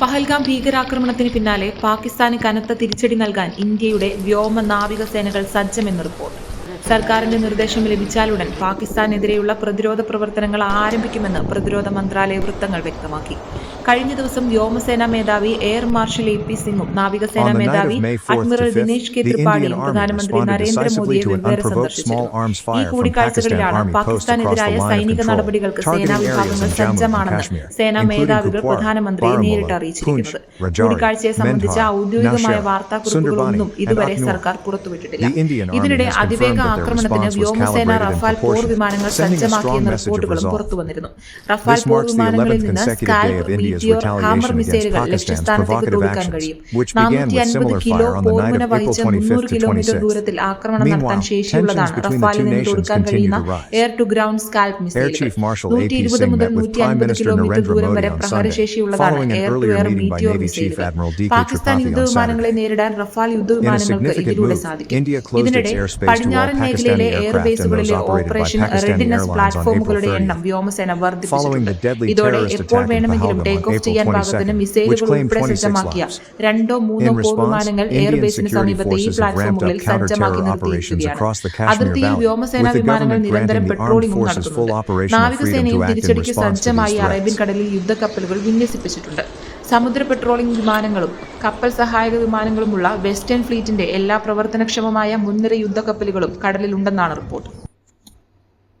പഹൽഗാം ഭീകരാക്രമണത്തിന് പിന്നാലെ പാകിസ്ഥാന് കനത്ത തിരിച്ചടി നൽകാൻ ഇന്ത്യയുടെ വ്യോമ നാവിക സേനകൾ സജ്ജമെന്ന് റിപ്പോർട്ട്. സർക്കാരിന്റെ നിർദ്ദേശം ലഭിച്ചാലുടൻ പാകിസ്ഥാനെതിരെയുള്ള പ്രതിരോധ പ്രവർത്തനങ്ങൾ ആരംഭിക്കുമെന്ന് പ്രതിരോധ മന്ത്രാലയ വൃത്തങ്ങൾ വ്യക്തമാക്കി. കഴിഞ്ഞ ദിവസം വ്യോമസേനാ മേധാവി എയർ മാർഷൽ എ പി സിംഗും നാവികസേനാ മേധാവി അഡ്മിറൽ ദിനേഷ് കെത്രിപാഠിയും പ്രധാനമന്ത്രി നരേന്ദ്രമോദിയെ വെവ്വേറെ സന്ദർശിച്ചു. ഈ കൂടിക്കാഴ്ചകളിലാണ് പാകിസ്ഥാനെതിരായ സൈനിക നടപടികൾക്ക് സേനാ വിഭാഗങ്ങൾ സജ്ജമാണെന്ന് സേനാ മേധാവികൾ പ്രധാനമന്ത്രിയെ നേരിട്ട് അറിയിച്ചിരിക്കുന്നത്. കൂടിക്കാഴ്ചയെ സംബന്ധിച്ച ഔദ്യോഗികമായ വാർത്താക്കുറിപ്പുകളൊന്നും ഇതുവരെ സർക്കാർ പുറത്തുവിട്ടിട്ടില്ല. ഇതിനിടെ അതിവേഗ ആക്രമണത്തിന് വ്യോമസേന റഫാൽ പോർ വിമാനങ്ങൾ സജ്ജമാക്കിയെന്ന റിപ്പോർട്ടുകളും പുറത്തുവന്നിരുന്നു. റഫാൽ പോർ വിമാനങ്ങളിൽ നിന്ന് സ്കാൽ ഹാമർ മിസൈലുകൾ ലക്ഷ്യസ്ഥാനത്തേക്ക് തോൽക്കാൻ കഴിയും. നാനൂറ്റി അൻപത് കിലോ ബോംബിന് വഹിച്ച മുന്നൂറ് കിലോമീറ്റർ ദൂരത്തിൽ ആക്രമണം നടത്താൻ ശേഷിയുള്ളതാണ്. റഫാലിൽ നിന്ന് തോൽക്കാൻ കഴിയുന്ന air to ground scalp missile നൂറ്റി ഇരുപത് മുതൽ നൂറ്റി അൻപത് കിലോമീറ്റർ ദൂരം വരെ പ്രഹരശേഷിയുള്ളതാണ് എയർ ടു എയർ മീറ്റിയോ മിസൈലുകൾ പാകിസ്ഥാൻ യുദ്ധവിമാനങ്ങളെ നേരിടാൻ റഫാൽ യുദ്ധവിമാനങ്ങൾക്ക് ഇതിലൂടെ സാധിക്കും. ഇതിനിടെ പടിഞ്ഞാറൻ മേഖലയിലെ എയർ ബേസുകളിലെ ഓപ്പറേഷൻ റെഡിനസ് പ്ലാറ്റ്ഫോമുകളുടെ എണ്ണം വ്യോമസേന വർദ്ധിപ്പിച്ചിട്ടുണ്ട് ഇതോടെ എപ്പോൾ വേണമെങ്കിലും ടേക്ക് ടേക്ക് ഓഫ് ചെയ്യാൻ പാകത്തിന് മിസൈലുകൾ ഉൾപ്പെടെ സജ്ജമാക്കിയ രണ്ടോ മൂന്നോ പോർവിമാനങ്ങൾ എയർബേസിന് സമീപത്തെ ഈ പ്ലാറ്റ്ഫോമുകളിൽ സജ്ജമാക്കി നിർത്തിയിരിക്കുകയാണ് അതിർത്തിയിൽ വ്യോമസേനാ വിമാനങ്ങൾ നിരന്തരം പെട്രോളിംഗ് നടത്തുന്നുണ്ട് നാവികസേനയും തിരിച്ചടിക്ക് സജ്ജമായി. അറേബ്യൻ കടലിൽ യുദ്ധക്കപ്പലുകൾ വിന്യസിപ്പിച്ചിട്ടുണ്ട്. സമുദ്ര പെട്രോളിംഗ് വിമാനങ്ങളും കപ്പൽ സഹായക വിമാനങ്ങളുമുള്ള വെസ്റ്റേൺ ഫ്ലീറ്റിന്റെ എല്ലാ പ്രവർത്തനക്ഷമമായ മുൻനിര യുദ്ധക്കപ്പലുകളും കടലിലുണ്ടെന്നാണ് റിപ്പോർട്ട്